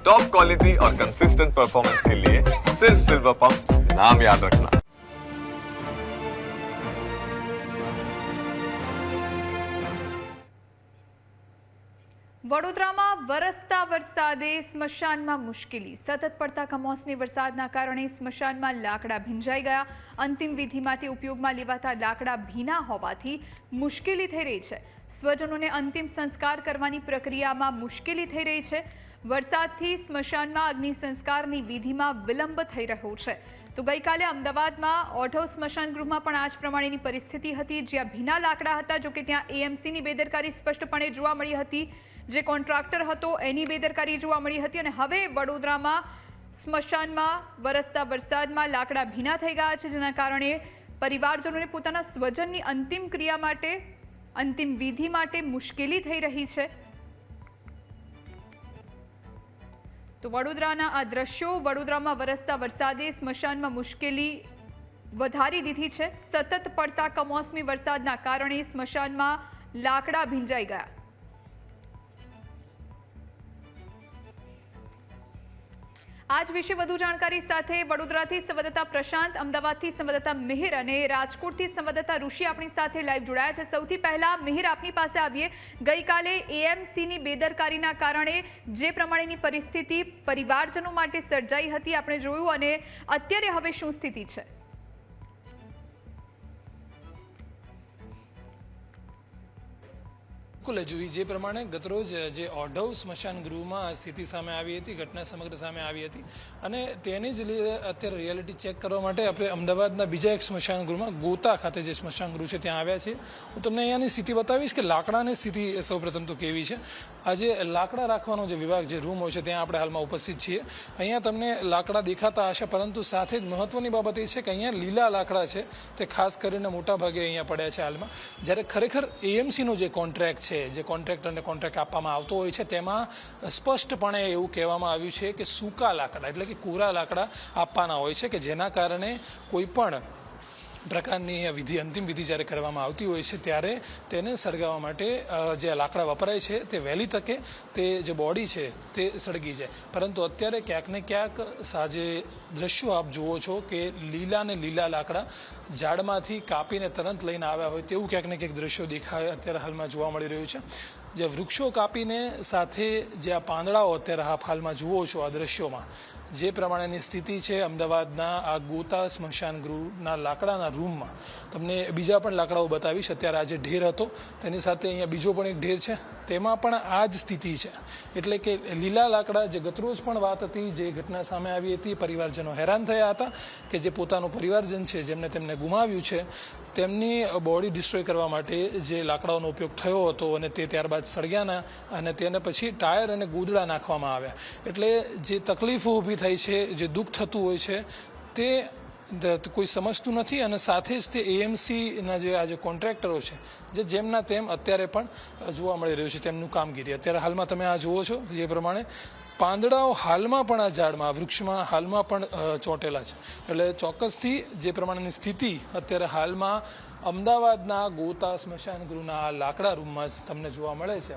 Top quality और consistent performance के लिए सिर्फ सिल्वर पंप नाम याद रखना વડોદરામાં વરસતા વરસાદે સ્મશાનમાં મુશ્કેલી સતત પડતા કમોસમી વરસાદના કારણે સ્મશાનમાં લાકડા ભીંજાઈ ગયા અંતિમ વિધિ માટે ઉપયોગમાં લેવાતા લાકડા ભીના હોવાથી મુશ્કેલી થઈ રહી છે સ્વજનોને અંતિમ સંસ્કાર કરવાની પ્રક્રિયામાં મુશ્કેલી થઈ રહી છે વરસાદથી સ્મશાનમાં અગ્નિ સંસ્કારની વિધિમાં વિલંબ થઈ રહ્યો છે. તો ગઈકાલે અમદાવાદમાં ઓઢવ સ્મશાન ગૃહમાં પણ આ જ પ્રમાણેની પરિસ્થિતિ હતી. જ્યાં ભીના લાકડા હતા જોકે ત્યાં એએમસીની બેદરકારી સ્પષ્ટપણે જોવા મળી હતી. જે કોન્ટ્રાક્ટર હતો, એની બેદરકારી જોવા મળી હતી અને હવે વડોદરામાં સ્મશાનમાં વરસતા વરસાદમાં લાકડા ભીના થઈ ગયા છે, જેના કારણે પરિવારજનોને પોતાના સ્વજનની અંતિમ ક્રિયા માટે, અંતિમ વિધિ માટે મુશ્કેલી થઈ રહી છે. તો વડોદરાના આ દ્રશ્યો વડોદરામાં વરસતા વરસાદે સ્મશાનમાં મુશ્કેલી વધારી દીધી છે. સતત પડતા કમોસમી વરસાદના કારણે સ્મશાનમાં લાકડા ભીંજાઈ ગયા. આજ વિશે વધુ જાણકારી સાથે વડોદરાથી સંવાદદાતા પ્રશાંત, અમદાવાદથી સંવાદદાતા મિહિર અને રાજકોટથી સંવાદદાતા ઋષિ આપણી સાથે લાઈવ જોડાયા છે. સૌથી પહેલા મિહિર, આપની પાસે આવીએ. ગઈકાલે એએમસીની બેદરકારીના કારણે જે પ્રમાણેની પરિસ્થિતિ પરિવારજનો માટે સર્જાઈ હતી, આપણે જોયું અને અત્યારે હવે શું સ્થિતિ છે? બિલકુલ હજુ જે પ્રમાણે ગતરોજ જે ઓઢવ સ્મશાન ગૃહમાં સ્થિતિ સામે આવી હતી, ઘટના સમગ્ર સામે આવી હતી. અને તેની જ લીધે અત્યારે રિયાલિટી ચેક કરવા માટે આપણે અમદાવાદના બીજા એક સ્મશાન ગૃહમાં, ગોતા ખાતે જે સ્મશાન ગૃહ છે, ત્યાં આવ્યા છીએ. હું તમને અહીંયાની સ્થિતિ બતાવીશ કે લાકડાની સ્થિતિ સૌપ્રથમ તો કેવી છે. આજે લાકડા રાખવાનો જે વિભાગ, જે રૂમ હોય છે, ત્યાં આપણે હાલમાં ઉપસ્થિત છીએ. અહીંયા તમને લાકડા દેખાતા હશે, પરંતુ સાથે જ મહત્વની બાબત એ છે કે અહીંયા લીલા લાકડા છે. તે ખાસ કરીને મોટા ભાગે અહીંયા પડ્યા છે હાલમાં. જ્યારે ખરેખર એએમસીનો જે કોન્ટ્રાક્ટ છે જે કોન્ટ્રાક્ટરને કોન્ટ્રાક્ટ આપવામાં આવતો હોય છે, તેમાં સ્પષ્ટપણે એવું કહેવામાં આવ્યું છે કે સૂકા લાકડા, એટલે કે કોરા લાકડા આપવાના હોય છે કે જેના કારણે કોઈ પણ પ્રકારની વિધિ, અંતિમ વિધિ જ્યારે કરવામાં આવતી હોય છે, ત્યારે તેને સળગાવવા માટે જે લાકડા વપરાય છે, તે વહેલી તકે તે જે બોડી છે, તે સળગી જાય. પરંતુ અત્યારે ક્યાંક ને ક્યાંક સાજે દ્રશ્યો આપ જુઓ છો કે લીલા ને લીલા લાકડા ઝાડમાંથી કાપીને તરત લઈને આવ્યા હોય તેવું ક્યાંક ને ક્યાંક દ્રશ્યો દેખાય, અત્યારે હાલમાં જોવા મળી રહ્યું છે. જે વૃક્ષો કાપીને સાથે જે આ પાંદડાઓ અત્યારે હાલમાં જુઓ છો આ દ્રશ્યોમાં જે પ્રમાણેની સ્થિતિ છે, અમદાવાદના આ ગોતા સ્મશાન ગૃહના લાકડાના રૂમમાં. તમને બીજા પણ લાકડાઓ બતાવીશ. અત્યારે આજે ઢેર હતો. તેની સાથે અહીંયા બીજો પણ એક ઢેર છે. તેમાં પણ આ જ સ્થિતિ છે. એટલે કે લીલા લાકડા, જે ગતરોજ પણ વાત હતી, જે ઘટના સામે આવી હતી, પરિવારજનો હેરાન થયા હતા કે જે પોતાનું પરિવારજન છે, જેમને તેમને ગુમાવ્યું છે, તેમની બોડી ડિસ્ટ્રોય કરવા માટે જે લાકડાઓનો ઉપયોગ થયો હતો અને તે ત્યારબાદ સળગ્યાના અને તેને પછી ટાયર અને ગોદડા નાખવામાં આવ્યા. એટલે જે તકલીફો ઊભી થઈ છે, જે દુઃખ થતું હોય છે, તે કોઈ સમજતું નથી અને સાથે જ તે એએમસીના જે આ જે કોન્ટ્રાક્ટરો છે, જે જેમના તેમ અત્યારે પણ જોવા મળી રહ્યું છે, તેમનું કામગીરી. અત્યારે હાલમાં તમે આ જુઓ છો જે પ્રમાણે પાંદડાઓ હાલમાં પણ આ ઝાડમાં વૃક્ષમાં હાલમાં પણ ચોંટેલા છે. એટલે ચોક્કસથી જે પ્રમાણેની સ્થિતિ અત્યારે હાલમાં અમદાવાદના ગોતા સ્મશાન ગૃહના લાકડા રૂમમાં તમને જોવા મળે છે.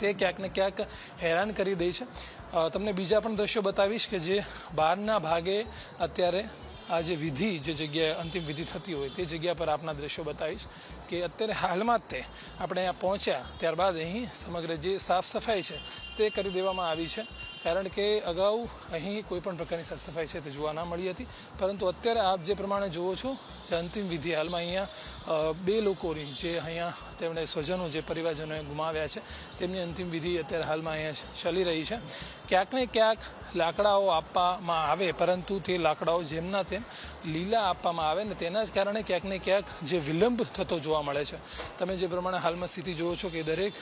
તે ક્યાંક ને ક્યાંક હેરાન કરી દે છે. તમને બીજા પણ દ્રશ્યો બતાવીશ કે જે બહારના ભાગે અત્યારે આ જે વિધિ, જે જગ્યાએ અંતિમ વિધિ થતી હોય તે જગ્યા પર આપના દ્રશ્યો બતાવીશ. કે અત્યારે હાલમાં જ તે આપણે અહીંયા પહોંચ્યા. ત્યારબાદ અહીં સમગ્ર જે સાફ સફાઈ છે તે કરી દેવામાં આવી છે. કારણ કે અગાઉ અહીં કોઈ પણ પ્રકારની સાફ સફાઈ છે તે જોવા ના મળી હતી. પરંતુ અત્યારે આપ જે પ્રમાણે જુઓ છો, જે અંતિમ વિધિ હાલમાં અહીંયા બે લોકોની જે અહીંયા તેમણે સ્વજનો જે પરિવારજનોએ ગુમાવ્યા છે, તેમની અંતિમ વિધિ અત્યારે હાલમાં અહીંયા ચાલી રહી છે. ક્યાંક ને ક્યાંક લાકડાઓ આપવામાં આવે, પરંતુ તે લાકડાઓ જેમના તેમ લીલા આપવામાં આવે ને તેના જ કારણે ક્યાંક ને ક્યાંક જે વિલંબ થતો જોવા મળે છે. તમે જે પ્રમાણે હાલમાં સ્થિતિ જુઓ છો કે દરેક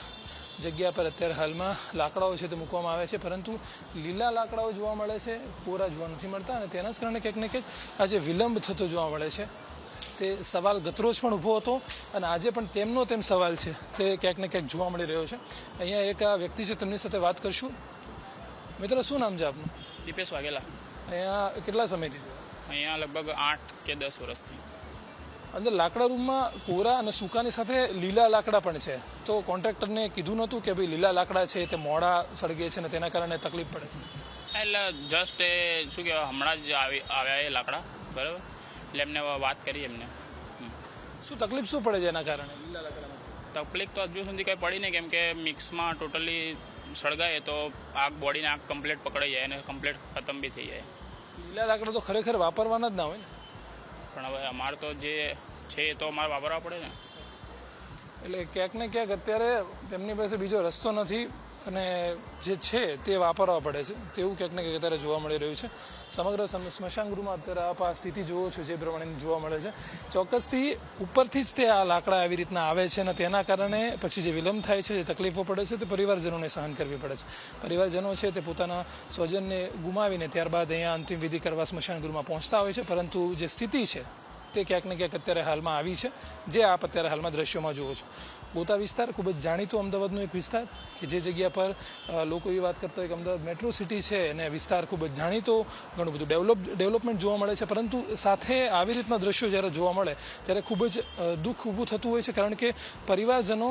જગ્યા પર અત્યારે હાલમાં લાકડાઓ છે તે મૂકવામાં આવે છે પરંતુ લીલા લાકડાઓ જોવા મળે છે કોરા જોવા નથી મળતા અને તેના જ કારણે ક્યાંક ને ક્યાંક આજે વિલંબ થતો જોવા મળે છે. તે સવાલ ગતરોજ પણ ઊભો હતો અને આજે પણ તેમનો તેમ સવાલ છે. તે ક્યાંક ને ક્યાંક જોવા મળી રહ્યો છે. અહીંયા એક આ વ્યક્તિ છે તેમની સાથે વાત કરશું. મિત્ર શું નામ છે આપનું? દીપેશ વાઘેલા. અહીંયા કેટલા સમયથી? અહીંયા લગભગ આઠ કે દસ વર્ષથી. અંદર લાકડા રૂમમાં કોરા અને સૂકાની સાથે લીલા લાકડા પણ છે. તો કોન્ટ્રાક્ટરને કીધું નહોતું કે ભાઈ લીલા લાકડા છે તે મોડા સળગે છે ને તેના કારણે તકલીફ પડે છે. એટલે જસ્ટ એ શું કહેવાય હમણાં જ આવી આવ્યા એ લાકડા બરાબર? એટલે એમને વાત કરી એમને. શું તકલીફ શું પડે છે એના કારણે લીલા લાકડામાં તકલીફ તો હજુ સુધી કંઈ પડી નહીં કેમ કે મિક્સમાં ટોટલી સળગાય તો આગ બોડીને આગ કમ્પ્લેટ પકડાઈ જાય અને કમ્પ્લેટ ખતમ બી થઈ જાય. લીલા લાકડા તો ખરેખર વાપરવાના જ ના હોય ને. પણ હવે અમારે તો જે છે એ તો અમારે વાપરવા પડે ને. એટલે ક્યાંક ને ક્યાંક અત્યારે તેમની પાસે બીજો રસ્તો નથી. અને જે છે તે વાપરવા પડે છે. તેવું ક્યાંક ને ક્યાંક અત્યારે જોવા મળી રહ્યું છે. સમગ્ર સમ- સ્મશાન ગૃહમાં અત્યારે આપ આ સ્થિતિ જુઓ છો જે પ્રમાણે જોવા મળે છે. ચોક્કસથી ઉપરથી જ તે આ લાકડા આવી રીતના આવે છે અને તેના કારણે પછી જે વિલંબ થાય છે, જે તકલીફો પડે છે, તે પરિવારજનોને સહન કરવી પડે છે. પરિવારજનો છે તે પોતાના સ્વજનને ગુમાવીને ત્યારબાદ અહીંયા અંતિમ વિધિ કરવા સ્મશાન ગૃહમાં પહોંચતા હોય છે. પરંતુ જે સ્થિતિ છે તે ક્યાંક ને ક્યાંક અત્યારે હાલમાં આવી છે, જે આપ અત્યારે હાલમાં દ્રશ્યોમાં જુઓ છો. ગોતા વિસ્તાર ખૂબ જ જાણીતો અમદાવાદનો એક વિસ્તાર કે જે જગ્યા પર લોકો એ વાત કરતા હોય કે અમદાવાદ મેટ્રો સિટી છે અને વિસ્તાર ખૂબ જ જાણીતો, ઘણું બધું ડેવલપ, ડેવલપમેન્ટ જોવા મળે છે. પરંતુ સાથે આવી રીતના દ્રશ્યો જ્યારે જોવા મળે, ત્યારે ખૂબ જ દુઃખ ઊભું થતું હોય છે કારણ કે પરિવારજનો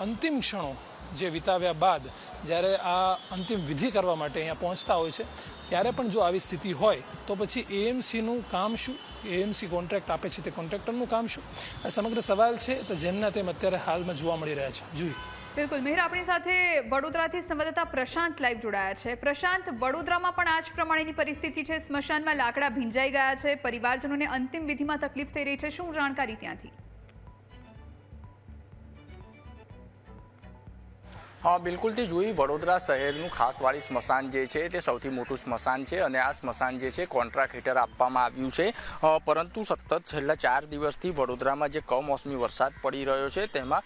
અંતિમ ક્ષણો જે વિતાવ્યા બાદ જ્યારે આ અંતિમ વિધિ કરવા માટે અહીંયા પહોંચતા હોય છે, ત્યારે પણ જો આવી સ્થિતિ હોય, તો પછી એએમસીનું કામ શું? એએમસી કોન્ટ્રાક્ટ આપે છે તે કોન્ટ્રાક્ટરનું કામ શું? આ સમગ્ર સવાલ છે, તો જેમના તેમ અત્યારે હાલમાં જોવા મળી રહ્યા છે. જુઈ બિલકુલ. મિહિર, આપણી સાથે વડોદરાથી સંવાદદાતા પ્રશાંત લાઈવ જોડાયા છે. પ્રશાંત, વડોદરામાં પણ આ જ પ્રમાણેની પરિસ્થિતિ છે. સ્મશાનમાં લાકડા ભીંજાઈ ગયા છે. પરિવારજનોને અંતિમ વિધિમાં તકલીફ થઈ રહી છે. શું જાણકારી ત્યાંથી? હા બિલકુલથી જોઈ વડોદરા શહેરનું ખાસવાળી સ્મશાન જે છે, તે સૌથી મોટું સ્મશાન છે અને આ સ્મશાન જે છે, કોન્ટ્રાક્ટ હેઠળ આપવામાં આવ્યું છે. પરંતુ સતત છેલ્લા ચાર દિવસથી વડોદરામાં જે કમોસમી વરસાદ પડી રહ્યો છે, તેમાં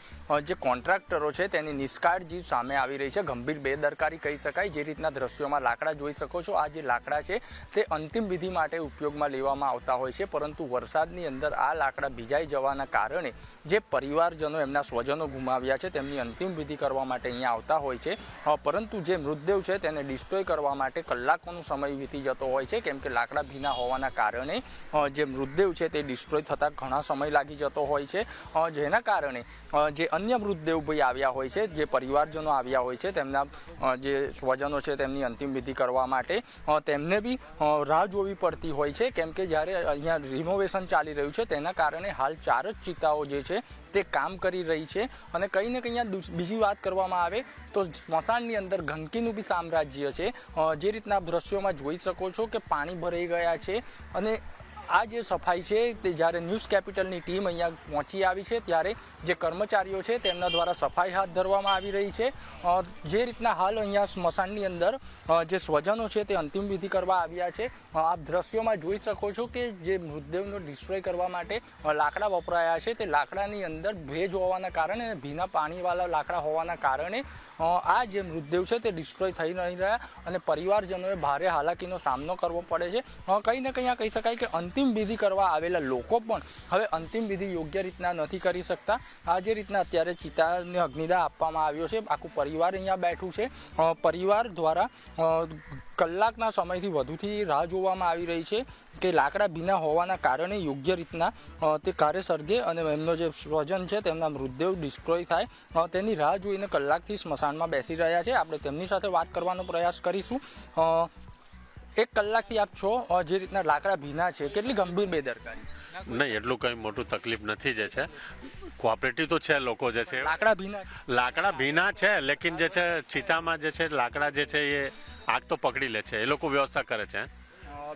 જે કોન્ટ્રાક્ટરો છે, તેની નિષ્કાળજી સામે આવી રહી છે. ગંભીર બેદરકારી કહી શકાય. જે રીતના દ્રશ્યોમાં લાકડા જોઈ શકો છો. આ જે લાકડા છે, તે અંતિમ વિધિ માટે ઉપયોગમાં લેવામાં આવતા હોય છે, પરંતુ વરસાદની અંદર આ લાકડા ભીજાઈ જવાના કારણે જે પરિવારજનો, એમના સ્વજનો ગુમાવ્યા છે, તેમની અંતિમ વિધિ કરવા માટે અહીંયા આવતા હોય છે. પરંતુ જે મૃતદેહ છે તેને ડિસ્ટ્રોય કરવા માટે કલાકોનો સમય વીતી જતો હોય છે, કેમ કે લાકડા ભીના હોવાના કારણે જે મૃતદેહ છે તે ડિસ્ટ્રોય થતાં ઘણા સમય લાગી જતો હોય છે. જેના કારણે જે અન્ય મૃતદેહ ભાઈ આવ્યા હોય છે, જે પરિવારજનો આવ્યા હોય છે, તેમના જે સ્વજનો છે તેમની અંતિમ વિધિ કરવા માટે તેમને બી રાહ જોવી પડતી હોય છે, કેમ કે જ્યારે અહીંયા રિનોવેશન ચાલી રહ્યું છે, તેના કારણે હાલ ચાર જ ચિતાઓ જે છે તે કામ કરી રહી છે અને કંઈ ને કંઈ બીજી વાત કરવામાં આવે તો સ્મશાનની અંદર ગંદકીનું બી સામ્રાજ્ય છે. જે રીતના દ્રશ્યોમાં જોઈ શકો છો કે પાણી ભરાઈ ગયા છે અને આ જે સફાઈ છે તે જ્યારે ન્યૂઝ કેપિટલની ટીમ અહીંયા પહોંચી આવી છે, ત્યારે જે કર્મચારીઓ છે તેમના દ્વારા સફાઈ હાથ ધરવામાં આવી રહી છે. જે રીતના હાલ અહીંયા સ્મશાનની અંદર જે સ્વજનો છે તે અંતિમ વિધિ કરવા આવ્યા છે. આપ દ્રશ્યોમાં જોઈ શકો છો કે જે મૃતદેહનો ડિસ્ટ્રોય કરવા માટે લાકડા વપરાયા છે. તે લાકડાની અંદર ભેજ હોવાના કારણે ભીના પાણીવાળા લાકડા હોવાના કારણે આ જે મૃતદેહ છે તે ડિસ્ટ્રોય થઈ નહીં રહ્યા અને પરિવારજનોએ ભારે હાલાકીનો સામનો કરવો પડે છે. કંઈ ને કંઈ આ કહી શકાય કે અંતિમ વિધિ કરવા આવેલા લોકો પણ હવે અંતિમ વિધિ યોગ્ય રીતના નથી કરી શકતા. આ જે રીતના અત્યારે ચિતાને અગ્નિદાહ આપવામાં આવ્યો છે, આખું પરિવાર અહીંયા બેઠું છે. પરિવાર દ્વારા કલાકના સમયથી વધુથી રાહ જોવામાં આવી રહી છે કે લાકડા ભીના હોવાના કારણે યોગ્ય રીતના તે કાર્ય સર્ગે અને એમનો જે સ્વજન છે તેમના મૃતદેહ ડિસ્ટ્રોય થાય. તેની રાહ જોઈને કલાકથી સ્મશાનમાં બેસી રહ્યા છે. આપણે તેમની સાથે વાત કરવાનો પ્રયાસ કરીશું. એક કલાકથી આપ છો જે રીતના લાકડા ભીના છે કેટલી ગંભીર બેદરકારી નહીં એટલું કંઈ મોટું તકલીફ નથી જે છે. કોઓપરેટિવ તો છે લોકો જે છે. લાકડા ભીના લાકડા ભીના છે લેકિન જે છે ચિતામાં જે છે લાકડા જે છે એ આગ તો પકડી લે છે, એ લોકો વ્યવસ્થા કરે છે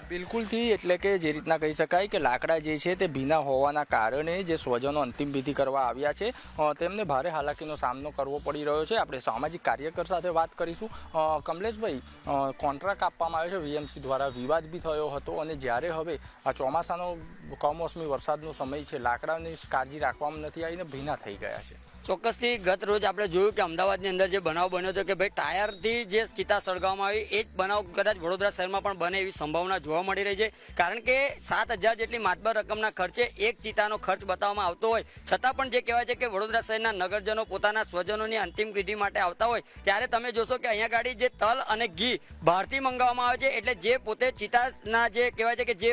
બિલકુલથી, એટલે કે જે રીતના કહી શકાય કે લાકડા જે છે તે ભીના હોવાના કારણે જે સ્વજનો અંતિમ વિધિ કરવા આવ્યા છે તેમને ભારે હાલાકીનો સામનો કરવો પડી રહ્યો છે. આપણે સામાજિક કાર્યકર સાથે વાત કરીશું. કમલેશભાઈ કોન્ટ્રાક્ટ આપવામાં આવ્યો છે, વીએમસી દ્વારા વિવાદ બી થયો હતો અને જ્યારે હવે આ ચોમાસાનો કમોસમી વરસાદનો સમય છે, લાકડાની કાળજી રાખવામાં નથી આવીને ભીના થઈ ગયા છે. ચોક્કસથી ગત રોજ આપણે જોયું કે અમદાવાદની અંદર જે બનાવ બન્યો હતો કે ભાઈ ટાયરથી જે ચિતા સળગાવવામાં આવી, એ જ બનાવ કદાચ વડોદરા શહેરમાં પણ બને એવી સંભાવના જોવા મળી રહી છે. કારણ કે સાત હજાર જેટલી માતબર રકમના ખર્ચે એક ચિતાનો ખર્ચ બતાવવામાં આવતો હોય. છતાં પણ જે કહેવાય છે કે વડોદરા શહેરના નગરજનો પોતાના સ્વજનોની અંતિમ વિધિ માટે આવતા હોય, ત્યારે તમે જોશો કે અહીંયા ગાડી જે તલ અને ઘી બહારથી મંગાવવામાં આવે છે, એટલે જે પોતે ચિતાના જે કહેવાય છે કે જે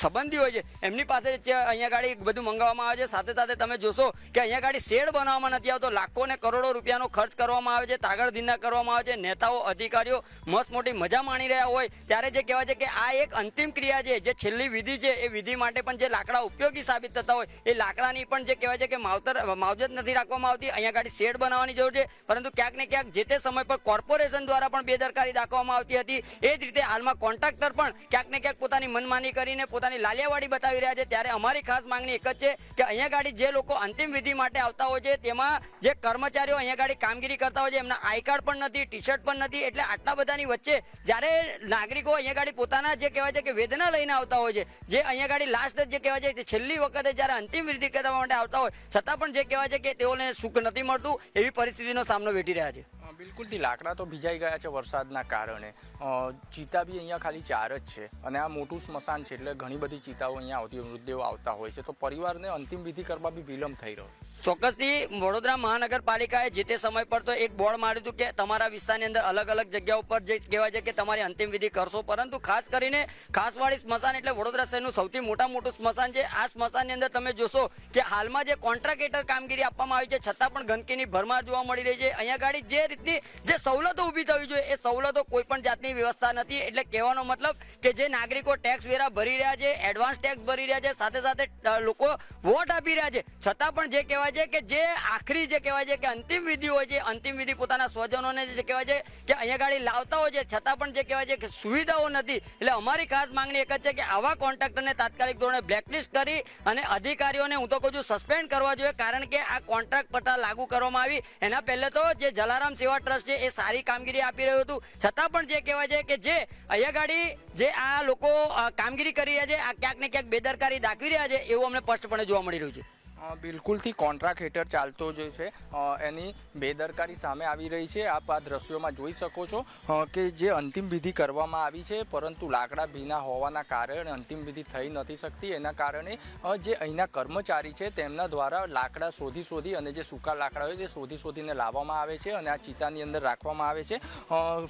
સંબંધી હોય છે. એમની પાસે અહીંયા ગાડી બધું મંગાવવામાં આવે છે. સાથે સાથે તમે જોશો કે અહીંયા ગાડી શેડ બનાવવામાં નથી આવતો. લાખો ને કરોડો રૂપિયાનો ખર્ચ કરવામાં આવે છે. તાગળ ધીના કરવામાં આવે છે. નેતાઓ, અધિકારીઓ મસ્ત મોટી મજા માણી રહ્યા હોય. ત્યારે જે કહેવાય છે કે આ એક અંતિમ ક્રિયા છે. જે છેલ્લી વિધિ છે, એ વિધિ માટે પણ જે લાકડા ઉપયોગી સાબિત થતા હોય, એ લાકડાની પણ જે કહેવાય છે કે માવતર, માવજત નથી રાખવામાં આવતી. અહીંયા ગાડી શેડ બનાવવાની જરૂર છે. પરંતુ ક્યાંક ને ક્યાંક જે તે સમય પર કોર્પોરેશન દ્વારા પણ બેદરકારી દાખવવામાં આવતી હતી. એ જ રીતે હાલમાં કોન્ટ્રાક્ટર પણ ક્યાંક ને ક્યાંક પોતાની મનમાની કરીને પોતાની લાલિયાવાડી બતાવી રહ્યા છે. ત્યારે અમારી ખાસ માંગણી એક જ છે કે અહીંયા ગાડી જે લોકો અંતિમ વિધિ માટે આવતા હોય છે, તેમાં જે કર્મચારીઓ અહીંયા ગાડી કામગીરી કરતા હોય છે, એમના આઈ કાર્ડ પણ નથી ટી શર્ટ પણ નથી, એટલે આટલા બધાની વચ્ચે જ્યારે નાગરિકો અહીંયા ગાડી પોતાના જે કહેવાય છે કે વેદના લઈને આવતા હોય છે, જે અહીંયા ગાડી લાસ્ટ જે કહેવાય છે છેલ્લી વખતે જ્યારે અંતિમ વિધિ કરવા માટે આવતા હોય, છતાં પણ જે કહેવાય છે કે તેઓને સુખ નથી મળતું, એવી પરિસ્થિતિનો સામનો વેઠી રહ્યા છે. બિલકુલથી લાકડા તો ભીજાઈ ગયા છે વરસાદના કારણે. ચિતા બી અહીંયા ખાલી ચાર જ છે. અને આ મોટું સ્મશાન છે એટલે ઘણી બધી ચિતાઓ અહીંયા આવતી મૃતદેહો આવતા હોય છે. તો પરિવારને અંતિમ વિધિ કરવા બી વિલંબ થઈ રહ્યો. ચોક્કસથી વડોદરા મહાનગરપાલિકાએ જે તે સમય પર તો એક બોર્ડ માર્યું હતું કે તમારા વિસ્તારની અંદર અલગ અલગ જગ્યા ઉપર જે કહેવાય છે કે તમારી અંતિમ વિધિ કરશો. પરંતુ ખાસ કરીને ખાસવાડી સ્મશાન એટલે વડોદરા શહેરનું સૌથી મોટા મોટું સ્મશાન છે. આ સ્મશાનની અંદર તમે જોશો કે હાલમાં જે કોન્ટ્રાક્ટર કામગીરી આપવામાં આવી છે, છતાં પણ ગંદકીની ભરમાર જોવા મળી રહી છે. અહીંયા ગાડી જે રીતની જે સવલતો ઊભી થવી જોઈએ, એ સવલતો કોઈ પણ જાતની વ્યવસ્થા નથી. એટલે કહેવાનો મતલબ કે જે નાગરિકો ટેક્સ વેરા ભરી રહ્યા છે એડવાન્સ ટેક્સ ભરી રહ્યા છે, સાથે સાથે લોકો વોટ આપી રહ્યા છે. છતાં પણ જે કહેવાય છે કે જે આખરી જે કહેવાય છે કે અંતિમ વિધિ હોય છે, અંતિમ વિધિ પોતાના સ્વજનોને જે કહેવાય છે કે અહીંયા ગાડી લાવતા હોય છે, છતાં પણ જે કહેવાય છે કે સુવિધાઓ નથી. એટલે અમારી ખાસ માંગણી એક જ છે કે આવા કોન્ટ્રાક્ટરને તાત્કાલિક ધોરણે બ્લેકલિસ્ટ કરી અને અધિકારીઓને હું તો કહું છું સસ્પેન્ડ કરવા જોઈએ, કારણ કે આ કોન્ટ્રાક્ટ પટ્ટા લાગુ કરવામાં આવી. એના પહેલે તો જે જલારામ સેવા ટ્રસ્ટ છે એ સારી કામગીરી આપી રહ્યું હતું. છતાં પણ જે કહેવાય છે કે જે અહીંયા ગાડી જે આ લોકો કામગીરી કરી રહ્યા છે, આ ક્યાંક ને ક્યાંક બેદરકારી દાખવી રહ્યા છે, એવું અમને સ્પષ્ટપણે જોવા મળી રહ્યું છે. બિલકુલથી કોન્ટ્રાક્ટ હેઠળ ચાલતો જે છે. એની બેદરકારી સામે આવી રહી છે. આપ આ દ્રશ્યોમાં જોઈ શકો છો કે જે અંતિમ વિધિ કરવામાં આવી છે, પરંતુ લાકડા ભીના હોવાના કારણે અંતિમ વિધિ થઈ નથી શકતી. એના કારણે જે અહીંના કર્મચારી છે, તેમના દ્વારા લાકડા શોધી શોધી અને જે સૂકા લાકડા હોય તે શોધી શોધીને લાવવામાં આવે છે અને આ ચિતાની અંદર રાખવામાં આવે છે.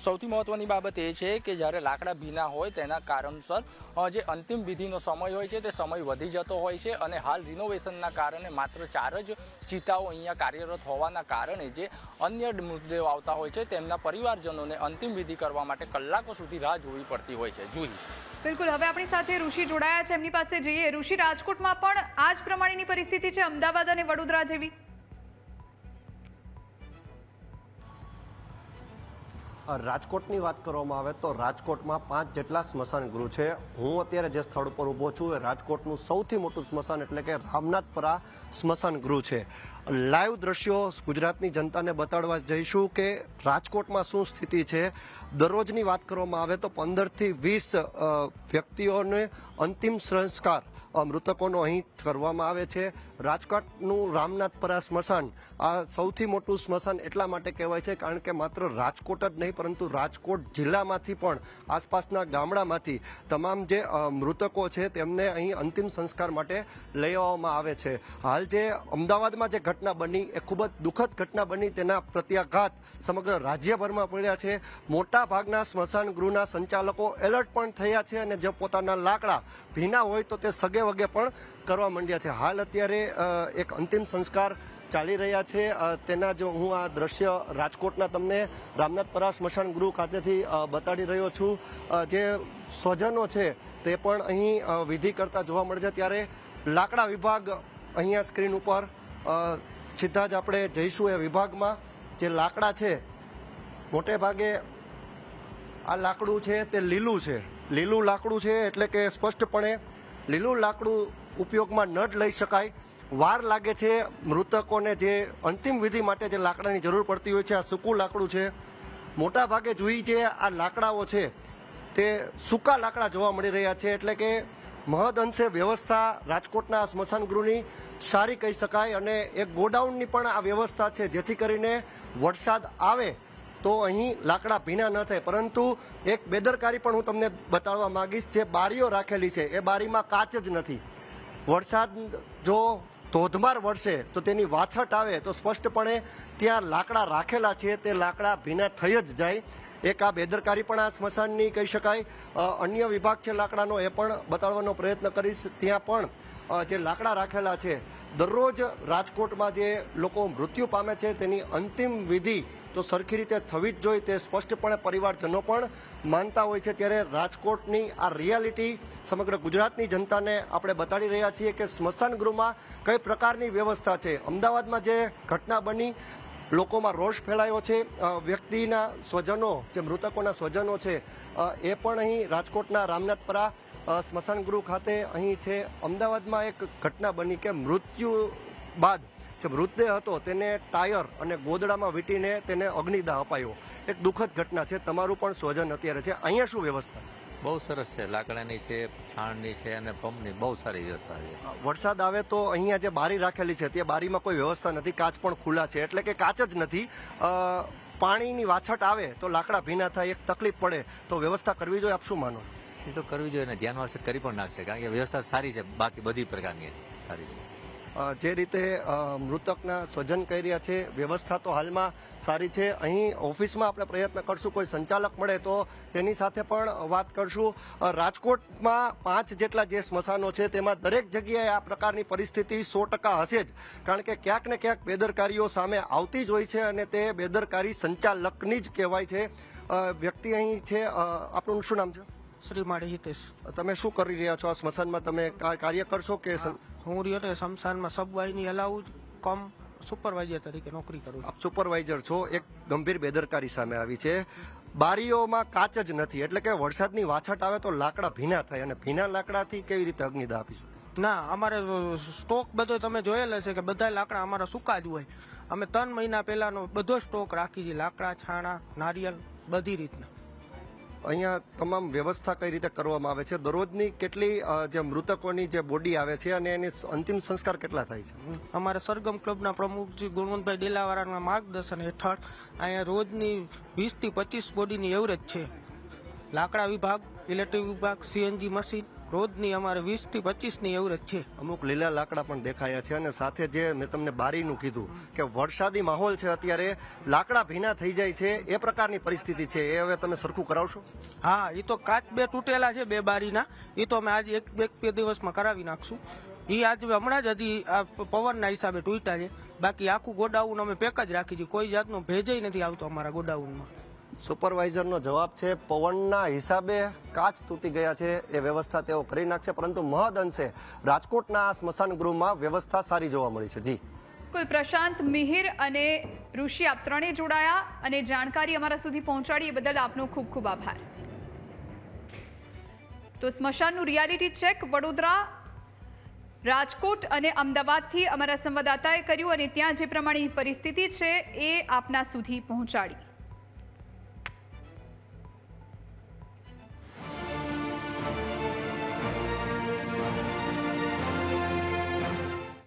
સૌથી મહત્ત્વની બાબત એ છે કે જ્યારે લાકડા ભીના હોય તેના કારણસર જે અંતિમ વિધિનો સમય હોય છે, તે સમય વધી જતો હોય છે અને હાલ રિનોવેશનના કારણે માત્ર ચાર જ ચિતાઓ અહીંયા કાર્યરત હોવાના કારણે જે અન્ય મૃતદેહો આવતા હોય છે, તેમના પરિવારજનોને અંતિમ વિધિ કરવા માટે કલાકો સુધી રાહ જોવી પડતી હોય છે. જુહી બિલકુલ. હવે આપણી સાથે ઋષિ જોડાયા છે. એમની પાસે જઈએ. ઋષિ, રાજકોટમાં પણ આ જ પ્રમાણેની પરિસ્થિતિ છે, અમદાવાદ અને વડોદરા જેવી. રાજકોટની વાત કરવામાં આવે તો રાજકોટમાં પાંચ જેટલા સ્મશાન ગૃહ છે. હું અત્યારે જે સ્થળ ઉપર ઊભો છું એ રાજકોટનું સૌથી મોટું સ્મશાન એટલે કે રામનાથપરા સ્મશાન ગૃહ છે. લાઈવ દ્રશ્યો ગુજરાતની જનતાને બતાડવા જઈશું કે રાજકોટમાં શું સ્થિતિ છે. દરરોજની વાત કરવામાં આવે તો પંદરથી વીસ વ્યક્તિઓને અંતિમ સંસ્કાર મૃતકોનો અહીં કરવામાં આવે છે. રાજકોટનું રામનાથપરા સ્મશાન, આ સૌથી મોટું સ્મશાન એટલા માટે કહેવાય છે કારણ કે માત્ર રાજકોટ જ નહીં, પરંતુ રાજકોટ જિલ્લામાંથી પણ, આસપાસના ગામડામાંથી તમામ જે મૃતકો છે તેમને અહીં અંતિમ સંસ્કાર માટે લઈ આવવામાં આવે છે. હાલ જે અમદાવાદમાં જે ઘટના બની, એ ખૂબ જ દુઃખદ ઘટના બની, તેના પ્રત્યાઘાત સમગ્ર રાજ્યભરમાં પડ્યા છે. મોટા ભાગના સ્મશાન ગૃહના સંચાલકો એલર્ટ પણ થયા છે અને જે પોતાના લાકડા ભીના હોય તો તે સગે વગે પણ કરવા માંડ્યા છે. હાલ અત્યારે એક અંતિમ સંસ્કાર ચાલી રહ્યા છે. તેના જો હું આ દ્રશ્ય રાજકોટના તમને રામનાથપરા સ્મશાન ગૃહ ખાતેથી બતાડી રહ્યો છું. જે સ્વજનો છે તે પણ અહીં વિધિ કરતા જોવા મળે છે. ત્યારે લાકડા વિભાગ અહીંયા સ્ક્રીન ઉપર સીધા જ આપણે જઈશું એ વિભાગમાં. જે લાકડા છે, મોટે ભાગે આ લાકડું છે, તે લીલું છે. લીલું લાકડું છે એટલે કે સ્પષ્ટપણે લીલું લાકડું ઉપયોગમાં ન લઈ શકાય. વાર લાગે છે મૃતકોને જે અંતિમ વિધિ માટે જે લાકડાની જરૂર પડતી હોય છે, આ સૂકું લાકડું છે. મોટા ભાગે જોઈ જે આ લાકડાઓ છે, તે સૂકા લાકડા જોવા મળી રહ્યા છે એટલે કે મહદ અંશે વ્યવસ્થા રાજકોટના સ્મશાન ગૃહની સારી કહી શકાય અને એક ગોડાઉનની પણ આ વ્યવસ્થા છે, જેથી કરીને વરસાદ આવે તો અહીં લાકડા ભીના ન થાય. પરંતુ એક બેદરકારી પણ હું તમને બતાવવા માંગીશ. જે બારીઓ રાખેલી છે, એ બારીમાં કાચ જ નથી. વરસાદ જો ધોધમાર વરસે તો તેની વાછટ આવે તો સ્પષ્ટપણે ત્યાં લાકડા રાખેલા છે. તે લાકડા ભીના થઈ જ જાય. એક આ બેદરકારી પણ આ સ્મશાનની કહી શકાય. અન્ય વિભાગ છે લાકડાનો, એ પણ બતાડવાનો પ્રયત્ન કરીશ. ત્યાં પણ જે લાકડા રાખેલા છે દરરોજ રાજકોટમાં જે લોકો મૃત્યુ પામે છે, તેની અંતિમ વિધિ તો સરખી રીતે થવી જ જોઈએ તે સ્પષ્ટપણે પરિવારજનો પણ માનતા હોય છે. ત્યારે રાજકોટની આ રિયાલિટી સમગ્ર ગુજરાતની જનતાને આપણે બતાડી રહ્યા છીએ કે સ્મશાન ગૃહમાં કઈ પ્રકારની વ્યવસ્થા છે. અમદાવાદમાં જે ઘટના બની, લોકોમાં રોષ ફેલાયો છે વ્યક્તિના સ્વજનો, જે મૃતકોના સ્વજનો છે એ પણ અહીં રાજકોટના રામનાથપરા સ્મશાન ગૃહ ખાતે અહીં છે. અમદાવાદમાં એક ઘટના બની કે મૃત્યુ બાદ જે મૃતદેહ હતો તેને ટાયર અને ગોદડામાં વીંટીને તેને અગ્નિદાહ અપાયો. એક દુઃખદ ઘટના છે. તમારું પણ સ્વજન અત્યારે છે. અહીંયા શું વ્યવસ્થા છે? બહુ સરસ છે. લાકડાની છે છાણની છે અને પંપની બહુ સારી વ્યવસ્થા છે. વરસાદ આવે તો અહીંયા જે બારી રાખેલી છે તે બારીમાં કોઈ વ્યવસ્થા નથી. કાચ પણ ખુલ્લા છે. એટલે કે કાચ જ નથી. પાણીની વાછટ આવે તો લાકડા ભીના થાય એક તકલીફ પડે તો વ્યવસ્થા કરવી જોઈએ. આપ શું માનો? એ તો કરવી જોઈએ અને ધ્યાન વાસર કરી પણ નાખશે કારણ કે વ્યવસ્થા સારી છે, બાકી બધી પ્રકારની સારી છે. જે રીતે મૃતકના સ્વજન કહી રહ્યા છે, વ્યવસ્થા તો હાલમાં સારી છે. અહીં ઓફિસમાં આપણે પ્રયત્ન કરશું, કોઈ સંચાલક મળે તો તેની સાથે પણ વાત કરશું. રાજકોટમાં પાંચ જેટલા જે સ્મશાનો છે, તેમાં દરેક જગ્યાએ આ પ્રકારની પરિસ્થિતિ સો ટકા હશે જ. કારણ કે ક્યાંક ને ક્યાંક બેદરકારીઓ સામે આવતી જ હોય છે અને તે બેદરકારી સંચાલકની જ કહેવાય છે. વ્યક્તિ અહીં છે આપણું શું નામ છે? શ્રી માળી હિતેશ. તમે શું કરી રહ્યા છો? આ સ્મશાનમાં તમે કાર્ય કરશો કે હું રહ્યો ને સ્મશાનમાં સબવાઈની અલાઉડ કમ સુપરવાઇઝર તરીકે નોકરી કરું આપ સુપરવાઇઝર છો. એક ગંભીર બેદરકારી સામે આવી છે. બારીઓમાં કાચ જ નથી. એટલે કે વરસાદની વાછટ આવે તો લાકડા ભીના થાય અને ભીના લાકડાથી કેવી રીતે અગ્નિ દાપી ના અમારે સ્ટોક બધો તમે જોયેલ છે કે બધા લાકડા અમારા સૂકા જ હોય. અમે ત્રણ મહિના પહેલાનો બધો સ્ટોક રાખી છે. લાકડા છાણા નારિયેલ બધી રીતના. અહીંયા તમામ વ્યવસ્થા કઈ રીતે કરવામાં આવે છે? દરરોજની કેટલી જે મૃતકોની જે બોડી આવે છે અને એની અંતિમ સંસ્કાર કેટલા થાય છે? અમારા સરગમ ક્લબના પ્રમુખ ગુણવંતભાઈ ડેલાવાળાના માર્ગદર્શન હેઠળ અહીંયા રોજની વીસથી પચીસ બોડીની એવરેજ છે. લાકડા વિભાગ ઇલેક્ટ્રિક વિભાગ સીએનજી મશીન રોજની અમારે વીસથી પચીસની એવરેજ છે. અમુક લીલા લાકડા પણ દેખાયા છે અને સાથે જે મેં તમને બારીનું કીધું કે વરસાદી માહોલ છે અત્યારે લાકડા ભીના થઈ જાય છે એ પ્રકારની પરિસ્થિતિ છે એ હવે તમે સરખું કરાવશો? હા એ તો કાચ બે તૂટેલા છે બે બારીના એ તો અમે આજે એક બે બે દિવસમાં કરાવી નાખશું. એ આજ હમણાં જ હજી આ પવનના હિસાબે તૂટ્યા છે. બાકી આખું ગોડાઉન અમે પેક જ રાખી છે કોઈ જાતનો ભેજય નથી આવતો અમારા ગોડાઉનમાં. સુપરવાઇઝરનો જવાબ છે, પવનના હિસાબે કાચ તૂટી ગયા છે, એ વ્યવસ્થા તેઓ કરી નાખશે, પરંતુ મહદ અંશે રાજકોટના સ્મશાન ગૃહમાં વ્યવસ્થા સારી જોવા મળી છે. જી. કોઈ પ્રશાંત, મિહિર અને ઋષિ, આપ ત્રણેય જોડાયા અને જાણકારી અમારા સુધી પહોંચાડી, એ બદલ આપનો ખૂબ ખૂબ આભાર. તો સ્મશાનનું રિયાલિટી ચેક વડોદરા, રાજકોટ અને અમદાવાદથી અમારા સંવાદદાતાએ કર્યું અને ત્યાં જે પ્રમાણેની પરિસ્થિતિ છે, એ આપના સુધી પહોંચાડી.